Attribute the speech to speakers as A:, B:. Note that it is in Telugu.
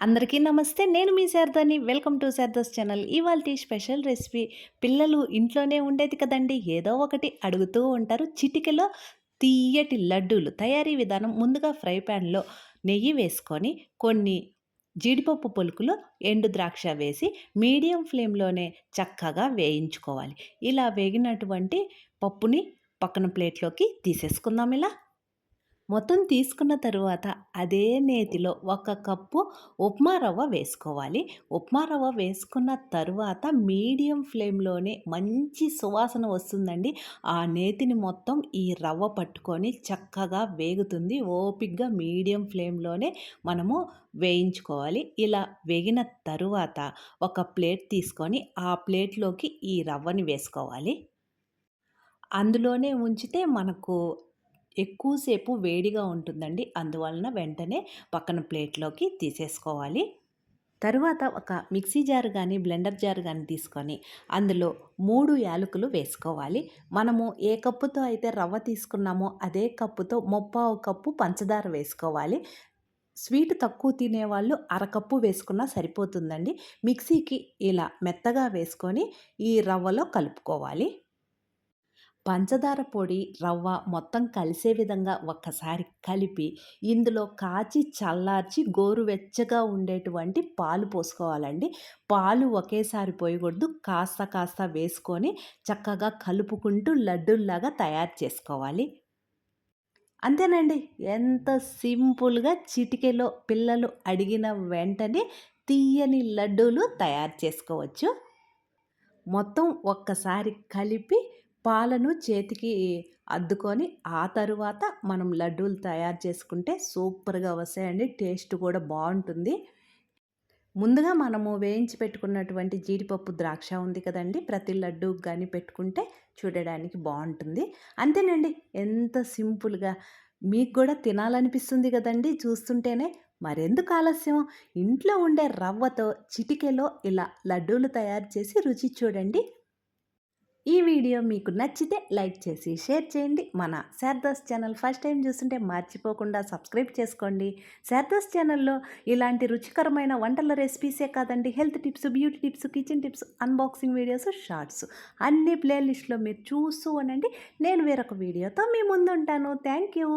A: అందరికీ నమస్తే. నేను మీ శారదాని. Welcome to Sharada's channel. ఇవాళ స్పెషల్ రెసిపీ పిల్లలు ఇంట్లోనే ఉండేది కదండి. ఏదో ఒకటి అడుగుతూ ఉంటారు. చిటికెలో తీయటి లడ్డూలు తయారీ విధానం ముందుగా ఫ్రై ప్యాన్లో నెయ్యి వేసుకొని కొన్ని జీడిపప్పు పొలుకులు ఎండు ద్రాక్ష వేసి మీడియం ఫ్లేమ్లోనే చక్కగా వేయించుకోవాలి. ఇలా వేగినటువంటి పప్పుని పక్కన ప్లేట్లోకి తీసేసుకుందాం ఇలా. మొత్తం తీసుకున్న తరువాత అదే నేతిలో ఒక కప్పు ఉప్మా రవ్వ వేసుకోవాలి. ఉప్మా రవ్వ వేసుకున్న తరువాత మీడియం ఫ్లేమ్లోనే మంచి సువాసన వస్తుందండి. ఆ నేతిని మొత్తం ఈ రవ్వ పట్టుకొని చక్కగా వేగుతుంది. ఓపిగ్గా మీడియం ఫ్లేమ్లోనే మనము వేయించుకోవాలి. ఇలా వేగిన తరువాత ఒక ప్లేట్ తీసుకొని ఆ ప్లేట్లోకి ఈ రవ్వని వేసుకోవాలి. అందులోనే ఉంచితే మనకు ఎక్కువసేపు వేడిగా ఉంటుందండి. అందువలన వెంటనే పక్కన ప్లేట్లోకి తీసేసుకోవాలి. తరువాత ఒక మిక్సీ జార్ కానీ బ్లెండర్ జార్ కానీ తీసుకొని అందులో మూడు యాలకులు వేసుకోవాలి. మనము ఏ కప్పుతో అయితే రవ్వ తీసుకున్నామో అదే కప్పుతో ముప్పావు కప్పు పంచదార వేసుకోవాలి. స్వీట్ తక్కువ తినేవాళ్ళు అరకప్పు వేసుకున్నా సరిపోతుందండి. మిక్సీకి ఇలా మెత్తగా వేసుకొని ఈ రవ్వలో కలుపుకోవాలి. పంచదార పొడి రవ్వ మొత్తం కలిసే విధంగా ఒక్కసారి కలిపి ఇందులో కాచి చల్లార్చి గోరువెచ్చగా ఉండేటువంటి పాలు పోసుకోవాలండి. పాలు ఒకేసారి పోయకూడదు. కాస్త కాస్త వేసుకొని చక్కగా కలుపుకుంటూ లడ్డూల్లాగా తయారు చేసుకోవాలి. అంతేనండి. ఎంత సింపుల్గా చిటికెలో పిల్లలు అడిగిన వెంటనే తీయని లడ్డూలు తయారు చేసుకోవచ్చు. మొత్తం ఒక్కసారి కలిపి పాలను చేతికి అద్దుకొని ఆ తరువాత మనం లడ్డూలు తయారు చేసుకుంటే సూపర్గా వస్తాయండి. టేస్ట్ కూడా బాగుంటుంది. ముందుగా మనము వేయించి పెట్టుకున్నటువంటి జీడిపప్పు ద్రాక్ష ఉంది కదండి. ప్రతి లడ్డు కానీ పెట్టుకుంటే చూడడానికి బాగుంటుంది. అంతేనండి. ఎంత సింపుల్గా మీకు కూడా తినాలనిపిస్తుంది కదండి చూస్తుంటేనే. మరెందుకు ఆలస్యం? ఇంట్లో ఉండే రవ్వతో చిటికెలో ఇలా లడ్డూలు తయారు చేసి రుచి చూడండి. ఈ వీడియో మీకు నచ్చితే లైక్ చేసి షేర్ చేయండి. మన శారదాస్ ఛానల్ ఫస్ట్ టైం చూస్తుంటే మర్చిపోకుండా సబ్స్క్రైబ్ చేసుకోండి. శారదాస్ ఛానల్లో ఇలాంటి రుచికరమైన వంటల రెసిపీసే కాదండి. Health tips beauty tips kitchen tips unboxing videos shorts అన్ని ప్లేలిస్ట్లో మీరు చూస్తూ అనండి నేను వేరొక వీడియోతో మీ ముందు ఉంటాను థ్యాంక్ యూ.